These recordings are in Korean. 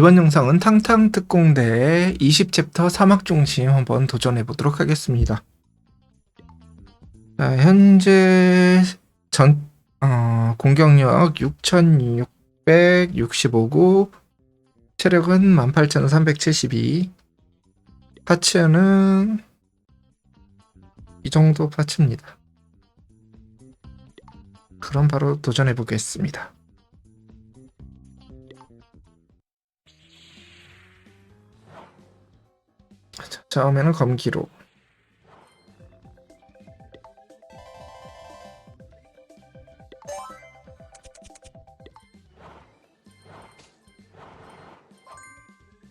이번 영상은 탕탕 특공대 20챕터 사막 중심 한번 도전해 보도록 하겠습니다. 자, 현재 전 어, 공격력 6,665구, 체력은 18,372, 파츠는 이 정도 파츠입니다. 그럼 바로 도전해 보겠습니다. 처음에는 검기로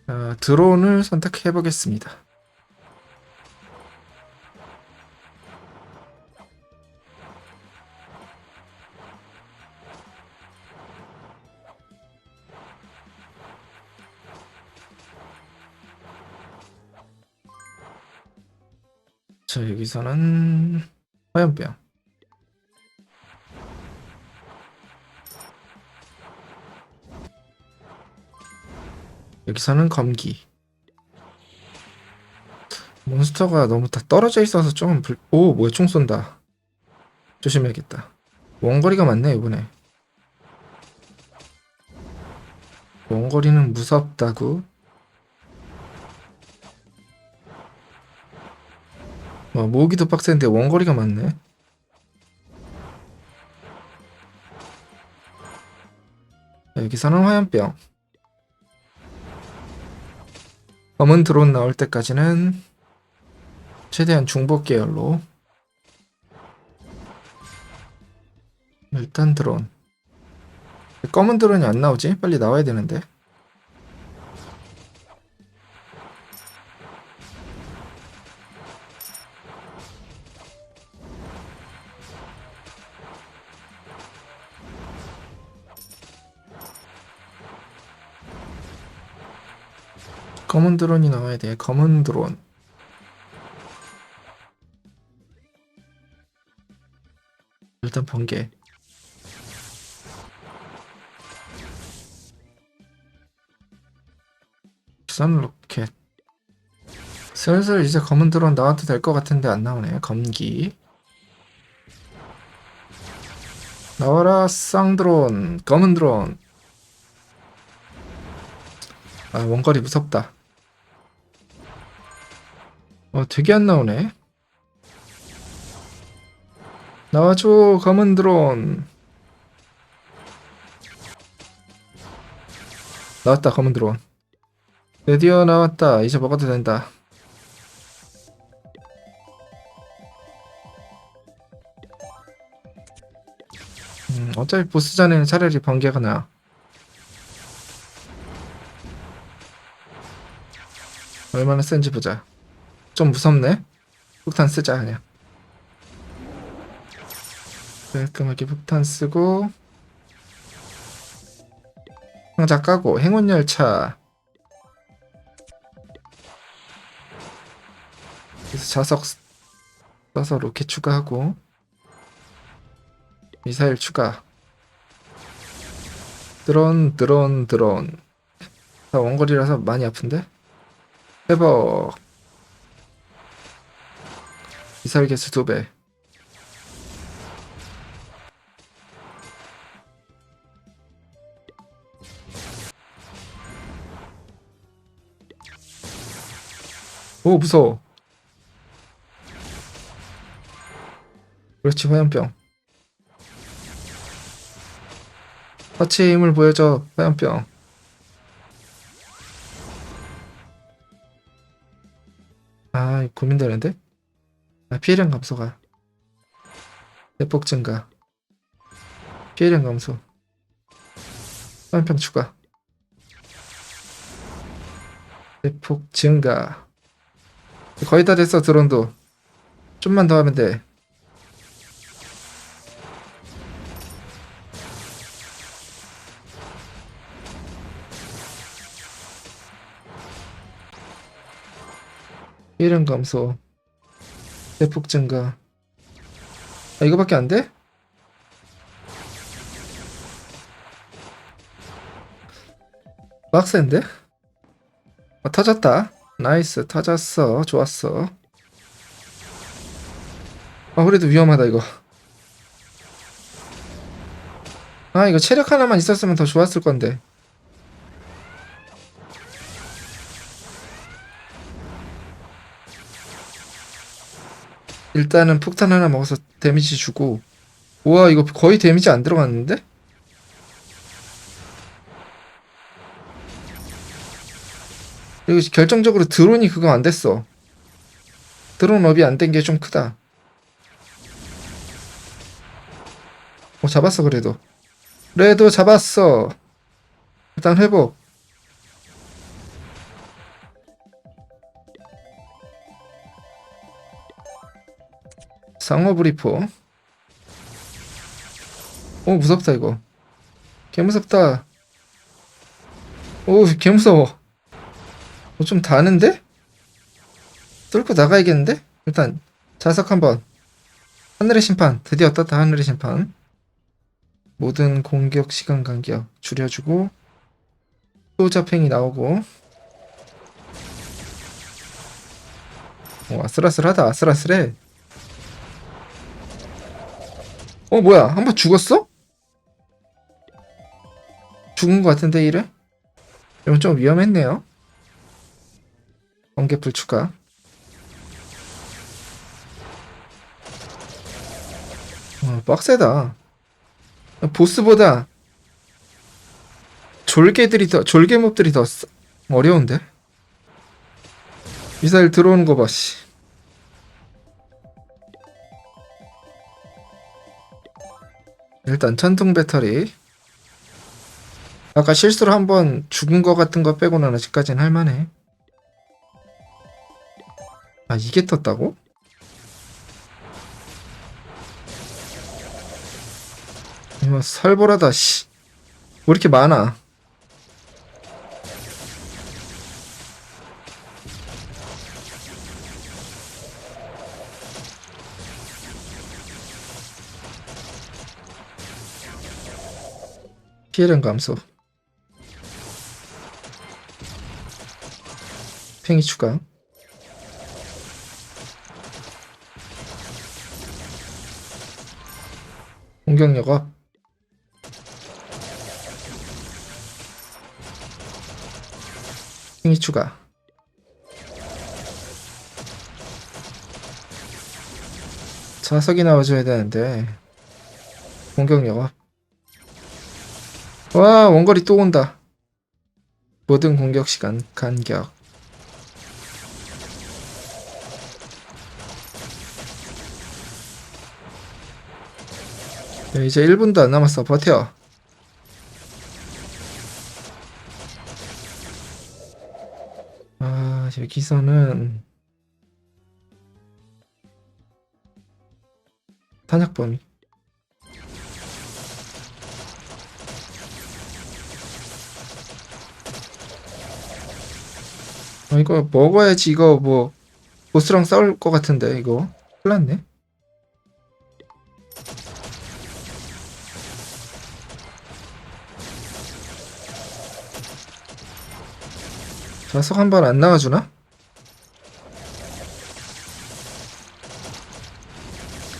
자, 드론을 선택해 보겠습니다. 자, 여기서는 화염병. 여기서는 검기. 몬스터가 너무 다 떨어져 있어서 좀 불... 오, 뭐야, 총 쏜다. 조심해야겠다. 원거리가 많네, 이번에. 원거리는 무섭다고. 와, 모으기도 빡센데 원거리가 많네. 자, 여기서는 화염병. 검은 드론 나올 때까지는 최대한 중복 계열로 일단 드론 검은 드론이 안 나오지? 빨리 나와야 되는데 검은 드론이 나와야 돼. 검은 드론. 일단 번개. 선 로켓. 슬슬 이제 검은 드론 나와도 될 것 같은데 안 나오네 검기. 나와라 쌍드론. 검은 드론. 아 원거리 무섭다 어 되게 안 나오네. 나와줘 검은 드론. 나왔다 검은 드론. 드디어 나왔다. 이제 먹어도 된다. 음, 어차피 보스전에는 차라리 번개가 나 얼마나 센지 보자 좀 무섭네. 폭탄 쓰자 그냥. 깔끔하게 폭탄 쓰고. 상자 까고 행운 열차. 그래서 자석 써서 로켓 추가하고. 미사일 추가. 드론 드론 드론. 다 원거리라서 많이 아픈데? 회복 미사일 개수 두 배. 오 무서워. 그렇지 화염병. 터치의 힘을 보여줘 화염병. 아 고민되는데? 아, 피해량 감소가. 대폭 증가. 피해량 감소. 화염병 추가. 대폭 증가. 거의 다 됐어 드론도. 좀만 더 하면 돼. 이름 감소 대폭 증가 아 이거밖에 안 돼? 빡센데? 어, 터졌다. 나이스 터졌어. 좋았어. 아 그래도 위험하다 이거. 아 이거 체력 하나만 있었으면 더 좋았을 건데. 일단은 폭탄 하나 먹어서 데미지 주고. 우와 이거 거의 데미지 안 들어갔는데? 이거 결정적으로 드론이 그거 안 됐어. 드론 업이 안 된 게 좀 크다. 어 잡았어 그래도. 그래도 잡았어. 일단 회복 상어 브리퍼 오 무섭다 이거. 개 무섭다. 오개 무서워. 어, 좀 다는데? 뚫고 나가야겠는데? 일단 자석 한번. 하늘의 심판. 드디어 떴다 하늘의 심판. 모든 공격 시간 간격 줄여주고 또 잡팽이 나오고. 오 아슬아슬하다 아슬아슬해 어 뭐야 한 번 죽었어? 죽은 것 같은데 이래? 이건 좀 위험했네요 번개풀 추가 어, 빡세다 보스보다 졸개들이 더 졸개몹들이 더 쓰- 어려운데 미사일 들어오는 거 봐, 씨. 일단 천둥 배터리. 아까 실수로 한번 죽은 거 같은 거 빼고는 아직까지는 할만해. 아 이게 떴다고? 이거 살벌하다 씨. 왜 이렇게 많아? 피해량 감소. 팽이 추가. 공격력 업. 팽이 추가. 자석이 나와줘야 되는데 공격력 업. 와 원거리 또 온다. 모든 공격 시간 간격. 네, 이제 1분도 안 남았어. 버텨. 아, 여기서는 탄약 범위. 아, 이거 먹어야지. 이거 뭐 보스랑 싸울 것 같은데 이거. 큰일 났네. 자석 한 번 안 나와주나?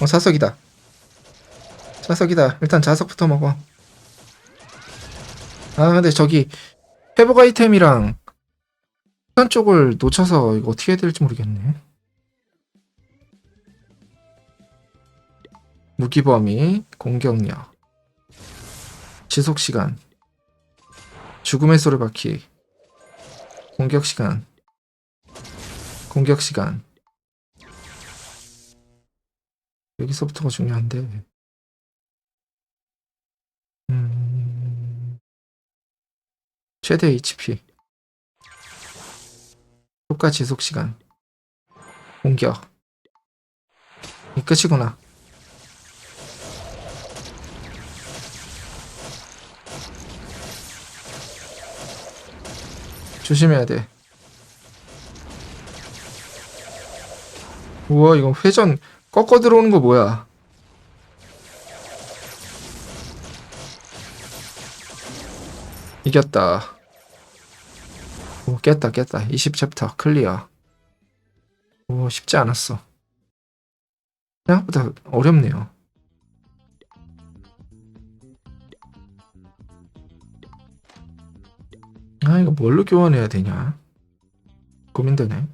어 자석이다. 자석이다. 일단 자석부터 먹어. 아 근데 저기 회복 아이템이랑 한 쪽을 놓쳐서 이거 어떻게 해야 될지 모르겠네. 무기 범위 공격력 지속 시간 죽음의 소리 바퀴 공격 시간 공격 시간. 여기서부터가 중요한데. 음... 최대 HP 효과 지속 시간 공격 이 끝이구나 조심해야 돼. 우와, 이거 회전 꺾어 들어오는 거 뭐야? 이겼다. 오 깼다 깼다. 20챕터 클리어. 오 쉽지 않았어. 생각보다 어렵네요. 아 이거 뭘로 교환해야 되냐? 고민되네